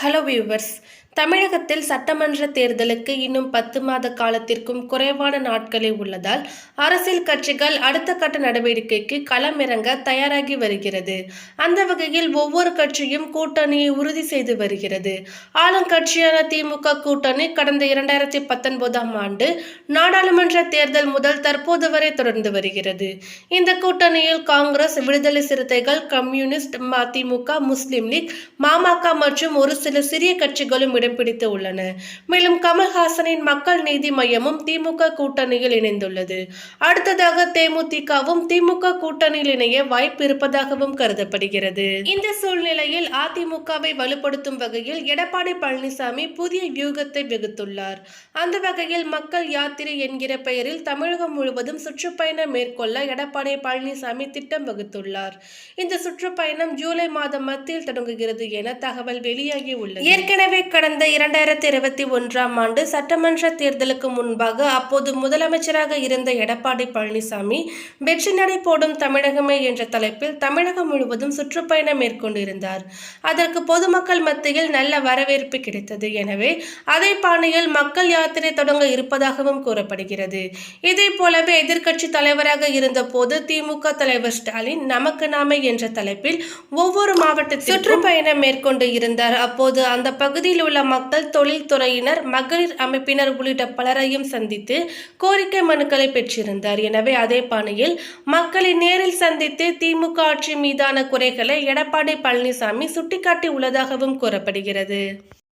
Hello viewers தமிழகத்தில் சட்டமன்ற தேர்தலுக்கு இன்னும் பத்து மாத காலத்திற்கும் குறைவான நாட்களே உள்ளதால் அரசியல் கட்சிகள் அடுத்த கட்ட நடவடிக்கைக்கு களமிறங்க தயாராகி வருகிறது. அந்த வகையில் ஒவ்வொரு கட்சியும் கூட்டணியை உறுதி செய்து வருகிறது. ஆளுங்கட்சியான திமுக கூட்டணி கடந்த இரண்டாயிரத்தி பத்தொன்பதாம் ஆண்டு நாடாளுமன்ற தேர்தல் முதல் தற்போது வரை தொடர்ந்து வருகிறது. இந்த கூட்டணியில் காங்கிரஸ் விடுதலை சிறுத்தைகள் கம்யூனிஸ்ட் மதிமுக முஸ்லிம் லீக் மாமக மற்றும் ஒரு சில சிறிய கட்சிகளும் இடம் பிடித்து உள்ளன. மேலும் கமல்ஹாசனின் மக்கள் நீதி மையமும் திமுக கூட்டணியில் இணைந்துள்ளது. அடுத்ததாக தேமுதிகவும் திமுக கூட்டணியில் இணைய வாய்ப்பு இருப்பதாகவும் கருதப்படுகிறது. இந்த சூழ்நிலையில் அதிமுகவை வலுப்படுத்தும் வகையில் எடப்பாடி பழனிசாமி புதிய வியூகத்தை வெகுத்துள்ளார். அந்த வகையில் மக்கள் யாத்திரை என்கிற பெயரில் தமிழகம் முழுவதும் சுற்றுப்பயணம் மேற்கொள்ள எடப்பாடி பழனிசாமி திட்டம் வகுத்துள்ளார். இந்த சுற்றுப்பயணம் ஜூலை மாதம் மத்தியில் தொடங்குகிறது என தகவல் வெளியாகி உள்ளது. ஏற்கனவே கடந்த இரண்டாயிரத்தி இருபத்தி ஒன்றாம் ஆண்டு சட்டமன்ற தேர்தலுக்கு முன்பாக அப்போது முதலமைச்சராக இருந்த எடப்பாடி பழனிசாமி வெற்றி நடை போடும் தமிழகமே என்ற தலைப்பில் தமிழகம் முழுவதும் சுற்றுப்பயணம் மேற்கொண்டிருந்தார். அதற்கு பொதுமக்கள் மத்தியில் நல்ல வரவேற்பு கிடைத்தது. எனவே அதே பாணியில் மக்கள் யாத்திரை தொடங்க இருப்பதாகவும் கூறப்படுகிறது. இதே போலவே எதிர்க்கட்சி தலைவராக இருந்தபோது திமுக தலைவர் ஸ்டாலின் நமக்கு நாமே என்ற தலைப்பில் ஒவ்வொரு மாவட்டத்தில் சுற்றுப்பயணம் மேற்கொண்டு இருந்தார். அப்போது அந்த பகுதியில் உள்ள மக்கள் தொழில்துறையினர் மகளிர் அமைப்பினர் உள்ளிட்ட பலரையும் சந்தித்து கோரிக்கை மனுக்களை பெற்றிருந்தார். எனவே அதே பாணியில் மக்களை நேரில் சந்தித்து திமுக ஆட்சி மீதான குறைகளை எடப்பாடி பழனிசாமி சுட்டிக்காட்டி உள்ளதாகவும் கூறப்படுகிறது.